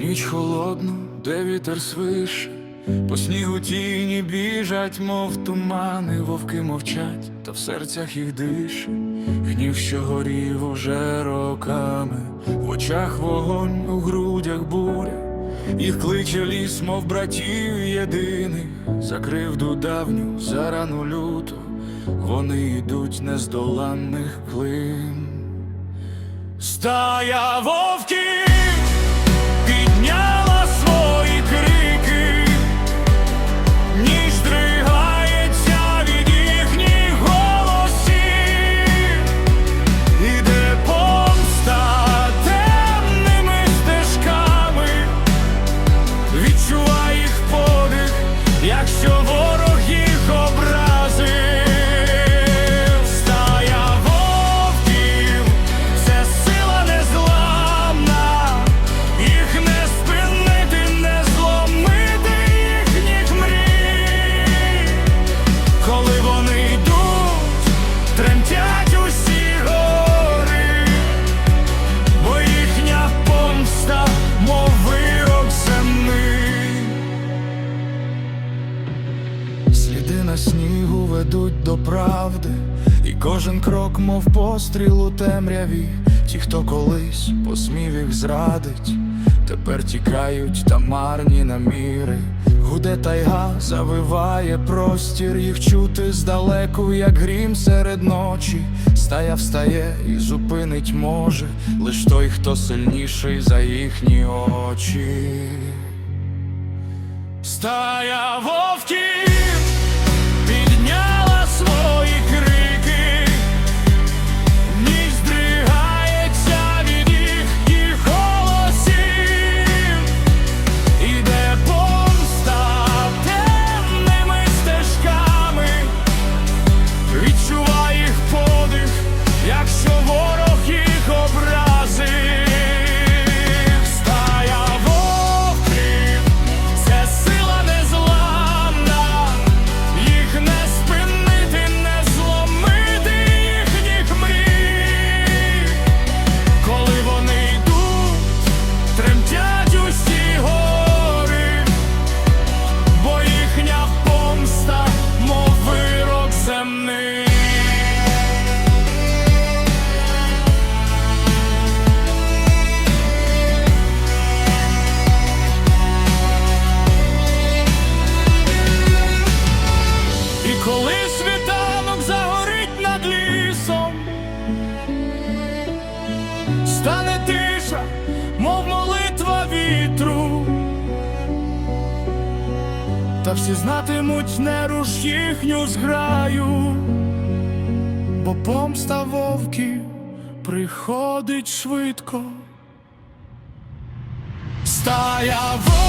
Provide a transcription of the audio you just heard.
ніч холодну, де вітер свише, по снігу тіні біжать, мов тумани, вовки мовчать, та в серцях їх дише, гнів, що горів уже роками, в очах вогонь, у грудях буря, їх кличе ліс, мов братів єдиних, за кривду давню, за рану люту, вони йдуть нездоланних клин. Стая вовків на снігу ведуть до правди, і кожен крок, мов постріл у темряві. Ті, хто колись посмів їх зрадить, тепер тікають та марні наміри. Гуде тайга, завиває простір, їх чути здалеку, як грім серед ночі. Стая встає і зупинить може лиш той, хто сильніший за їхні очі. Стая вовків та всі знатимуть не руш їхню зграю, бо помста вовків приходить швидко. Стая вовків